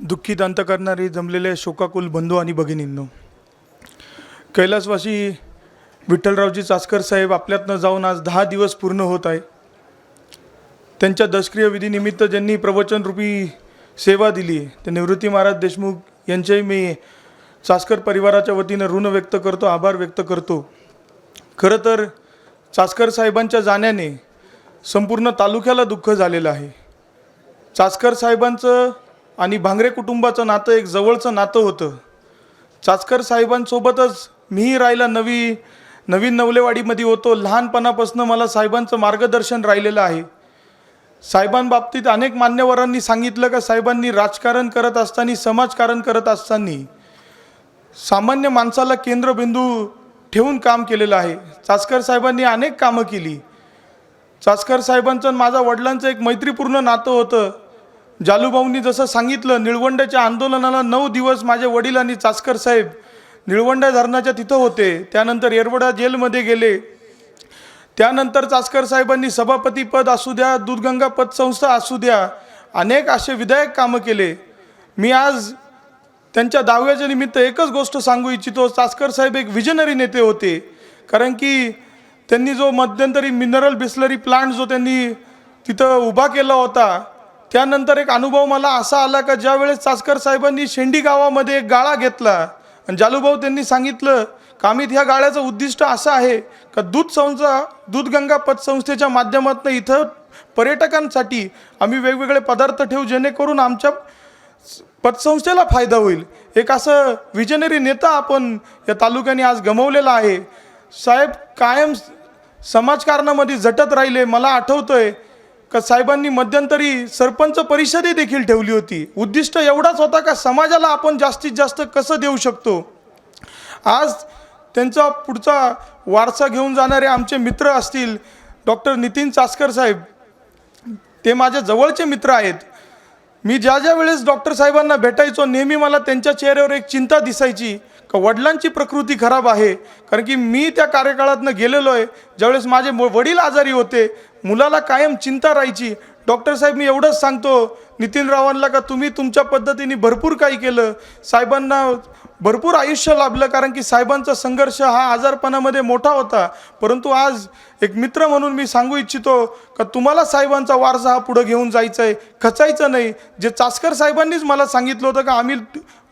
दुःखीत अंत करणारे जमलेले शोकाकुल बंधू आणि भगिनींनो कैलासवासी विठ्ठलरावजी चासकर साहेब आपल्यातनं जाऊन आज दहा दिवस पूर्ण होत आहे. त्यांच्या दशक्रिय विधीनिमित्त ज्यांनी प्रवचनरूपी सेवा दिली ते निवृत्ती महाराज देशमुख यांचेही मी चासकर परिवाराच्या वतीनं ऋण व्यक्त करतो आभार व्यक्त करतो. खरं तर चासकर साहेबांच्या जाण्याने संपूर्ण तालुक्याला दुःख झालेलं आहे. चासकर साहेबांचं आणि भांगरे कुटुंबाचं नातं एक जवळचं नातं होतं. चाचकर साहेबांसोबतच मीही राहिला नवी नवीन नवलेवाडीमध्ये होतो. लहानपणापासून मला साहेबांचं मार्गदर्शन राहिलेलं आहे. साहेबांबाबतीत अनेक मान्यवरांनी सांगितलं का साहेबांनी राजकारण करत असताना समाजकारण करत असताना सामान्य माणसाला केंद्रबिंदू ठेवून काम केलेलं आहे. चाचकर साहेबांनी अनेक कामं केली. चाचकर साहेबांचं माझ्या वडिलांचं एक मैत्रीपूर्ण नातं होतं. जालूभाऊंनी जसं सांगितलं निळवंड्याच्या आंदोलनाला नऊ दिवस माझे वडील आणि चास्कर साहेब निळवंड्या धरणाच्या तिथं होते. त्यानंतर येरवडा जेलमध्ये गेले. त्यानंतर चास्कर साहेबांनी सभापतीपद असू द्या दूधगंगा पतसंस्था असू द्या अनेक असे विधायक कामं केले. मी आज त्यांच्या दहाव्याच्या निमित्त एकच गोष्ट सांगू इच्छितो चास्कर साहेब एक विजनरी नेते होते. कारण की त्यांनी जो मध्यंतरी मिनरल बिस्लरी प्लांट जो त्यांनी तिथं उभा केला होता त्यानंतर एक अनुभव मला असा आला का ज्यावेळेस चासकर साहेबांनी शेंडी गावामध्ये एक गाळा घेतला आणि जालूभाऊ त्यांनी सांगितलं कामित ह्या गाळ्याचं उद्दिष्ट असं आहे का दूध संस्था दूधगंगा पतसंस्थेच्या माध्यमातून इथं पर्यटकांसाठी आम्ही वेगवेगळे पदार्थ ठेवू जेणेकरून आमच्या पतसंस्थेला फायदा होईल? एक असं विजनरी नेता आपण या तालुक्याने आज गमवलेला आहे. साहेब कायम समाजकारणामध्ये झटत राहिले मला आठवतं आहे का साहेबांनी मध्यंतरी सरपंच परिषदे देखील ठेवली होती? उद्दिष्ट एवढाच होता का समाजाला आपण जास्तीत जास्त कसं देऊ शकतो? आज त्यांचा पुढचा वारसा घेऊन जाणारे आमचे मित्र असतील डॉक्टर नितीन चासकर साहेब. ते माझ्या जवळचे मित्र आहेत. मी ज्या ज्या वेळेस डॉक्टर साहेबांना भेटायचो नेहमी मला त्यांच्या चेहऱ्यावर एक चिंता दिसायची. का वडिलांची प्रकृती खराब आहे? कारण की मी त्या कार्यकाळातनं गेलेलो आहे. ज्यावेळेस माझे वडील आजारी होते मुलाला कायम चिंता राहायची. डॉक्टर साहेब मी एवढंच सांगतो नितीन रावांना का तुम्ही तुमच्या पद्धतीने भरपूर काही केलं. साहेबांना भरपूर आयुष्य लाभलं कारण की साहेबांचा संघर्ष हा आजारपणामध्ये मोठा होता. परंतु आज एक मित्र म्हणून मी सांगू इच्छितो का तुम्हाला साहेबांचा वारसा हा पुढं घेऊन जायचा आहे खचायचं नाही. जे चास्कर साहेबांनीच मला सांगितलं होतं का आम्ही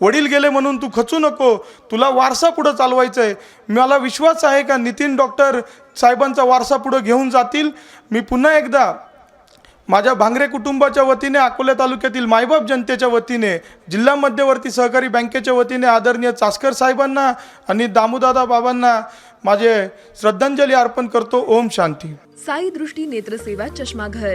वडील गेले म्हणून तू खचू नको तुला वारसा पुढं चालवायचा आहे मला विश्वास आहे का नितीन डॉक्टर साहेबांचा वारसा पुढं घेऊन जातील? मी पुन्हा एकदा माझ्या भांगरे कुटुंबाच्या वतीने अकोला तालुक्यातील मायबाप जनतेच्या वतीने जिल्हा मध्यवर्ती सहकारी बँकेच्या वतीने आदरणीय चास्कर साहेबांना आणि दामोदादा बाबांना माझे श्रद्धांजली अर्पण करतो. ओम शांती. साई दृष्टी नेत्रसेवा चष्माघर.